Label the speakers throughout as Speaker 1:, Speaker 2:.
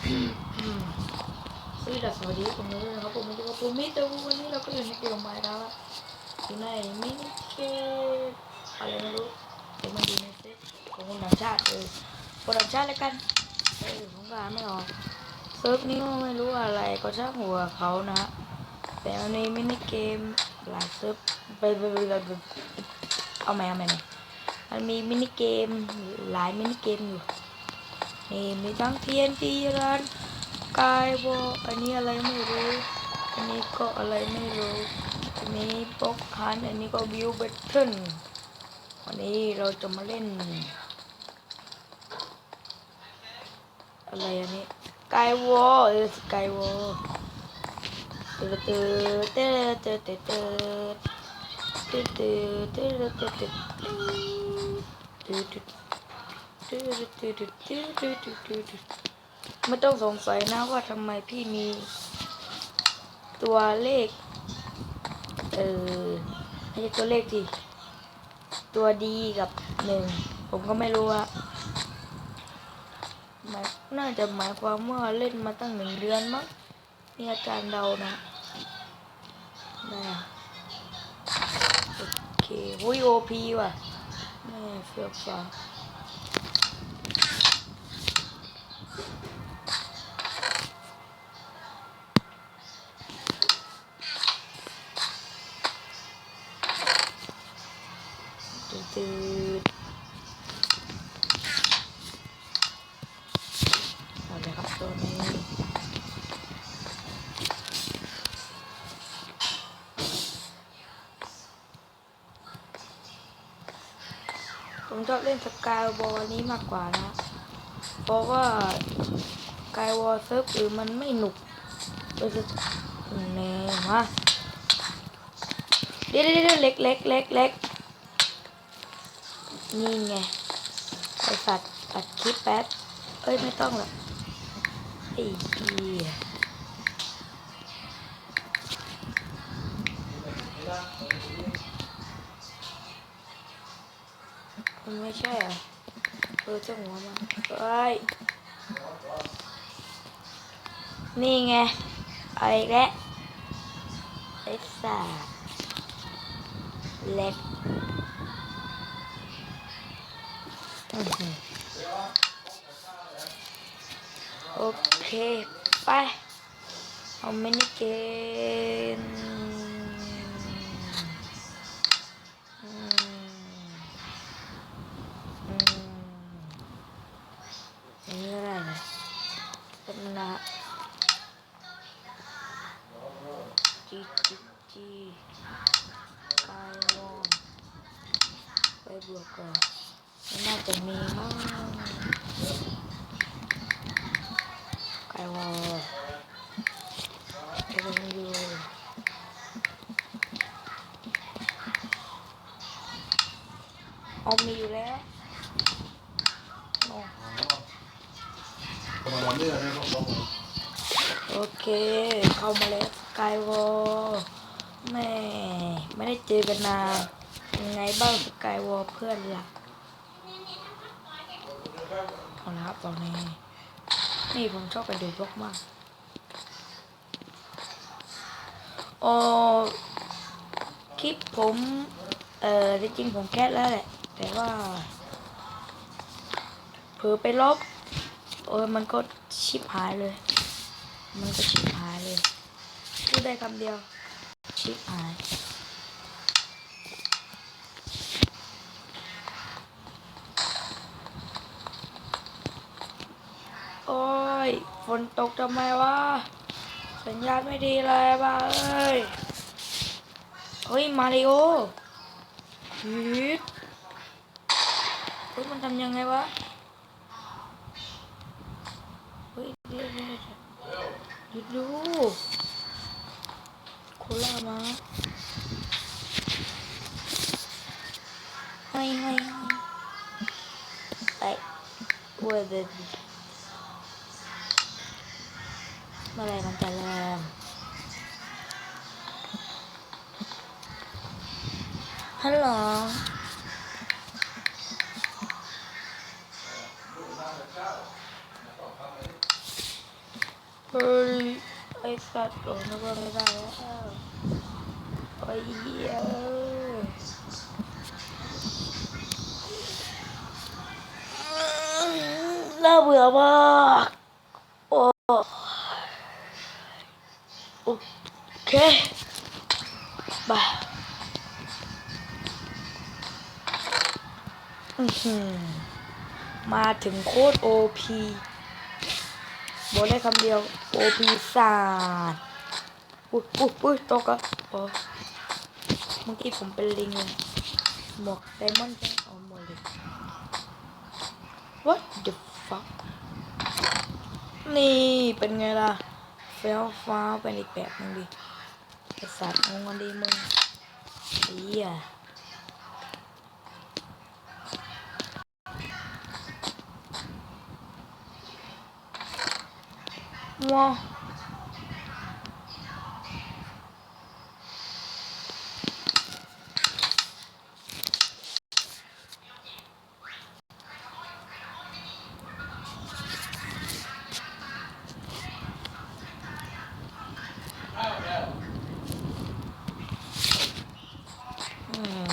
Speaker 1: สวัสดีผมเลยนะครับผมจะมาปูมิแต่วันนี้เราก็อยู่ในเกมไมค์แล้วอยู่ในมินิเกมอะไรไม่รู้เดี๋ยวมันอยู่ในเซตของคนต่างชาติเออคนต่างชาติแล้วกันเออผมกาไม่ออกเซิร์ฟนี้ไม่รู้อะไรก็ช่างหัวเขานะ แต่ในมินิเกมหลายเซิร์ฟไปไปไปเอาไหมเอาไหมมันมีมินิเกมหลายมินิเกมอยู่ นี่มีทั้ง TNT รัานกายวออันนี้อะไรไม่รู้ อันนี้ก็อะไรไม่รู้ อันนี้ปอกฮันอันนี้ก็บิวเบตเทิลวันนี้เราจะมาเล่น อะไรอันนี้กายวอเออกายวอเตอเตอเตอเตอเตอเตอเตอเตอเตอเตอเตอ ไม่ต้องสงสัยนะว่าทำไมพี่มี ตัวเลข เออไม่ใช่ตัวเลขดิตัวดีกับหนึ่งผมก็ไม่รู้ว่าน่าจะหมายความว่าเล่นมาตั้งหนึ่งเดือนมั้งนี่อาจารย์เดานะนะโอเคโอ้ยโอพีว่ะแม่เฟือกฟ้า วตืดตืดเอาเลยครับตัวนี้ผมชอบเล่นสกายวอลนี้มากกว่านะ เพราะว่าสกายวอลเซิร์ฟอื่นมันไม่หนุกเลยจะแน่มาเดี๋ยวเดี๋ยวเดี๋ยวเล็กเล็กเล็กเล็ก นี่ไงไอสัตว์ตัดคลิปแป๊บ เอ้ยไม่ต้องหรอกไอ้เหี้ยมันไม่ใช่เหรอเออเจ้าหัวมันเอ้ยนี่ไงอาอีกแล้วไอ้สัตว์เล็ก โอเค ไป เอามินิเกมอืมอืมอันนี้ก็ได้นะเป็นนะจีจีจีกายวอนไปบวกก่อน จะมีมั้งกายวอนไปลงอยู่เอามีอยู่แล้วโอเค เข้ามาแล้วสกายวอลแม่ไม่ได้เจอกันนานยังไงบ้างสกายวอลเพื่อนหลัก เอาละครับตอนนี้นี่ผมชอบไปดูบล็อกมากโอ้คลิปผม เอ่อจริงผมแคสแล้วแหละ แต่ว่าเผลอไปลบ โอ้ยมันก็ชิบหายเลย มันก็ชิบหายเลยพูดได้คำเดียว ชิบหาย โอ้ย ฝนตกทำไมวะ สัญญาณไม่ดีเลยบ้าเอ้ย เฮ้ย มาริโอฮึดเฮ้ย มันทำยังไงวะ เฮ้ยเดี๋ยวหยุดดูโคล่ามาให้ให้ไอ้เวอร์เด มื่อไรมันจะเริ่มฮัลโหลเฮ้ยไอ้สัตว์โดนนึกว่าไม่ได้แล้วโอ้ยเหี้น่าเบื่อมากโอ้โอเค บายมาถึงโคตรโอพีบอกได้คำเดียวโอพีศาสตร์อุ้ยอุ้ยอุ้ยตกอะโอ้เมื่อกี้ผมเป็นลิงเลยหมวกไดมอนด์เอาหมดเลย what the fuck นี่เป็นไงล่ะเฟลฟ้าเป็นอีกแบบหนึงดิ ไอสัตว์งงกันดีมึงเฮียว้าวอืม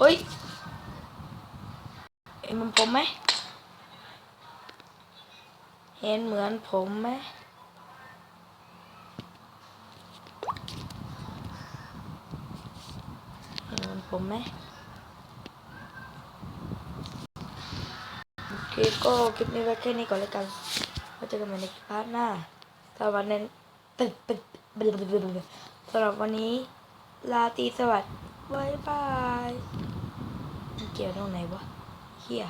Speaker 1: เฮ้ยเห็นมือนผมไหม เห็นเหมือนผมไหมเห็นเหมือนผมไหมโอเคก็คลิปนี้ไว้แค่นี้ก่อนแล้วกันไว้เจอกันใหม่ในพาร์ทหน้าสำหรับวันนั้นตึ๊ดตึ๊ดสำหรับวันนี้ ลาตีสวัสดิ์บายบาย เกี่ยวตรงไหนวะเฮีย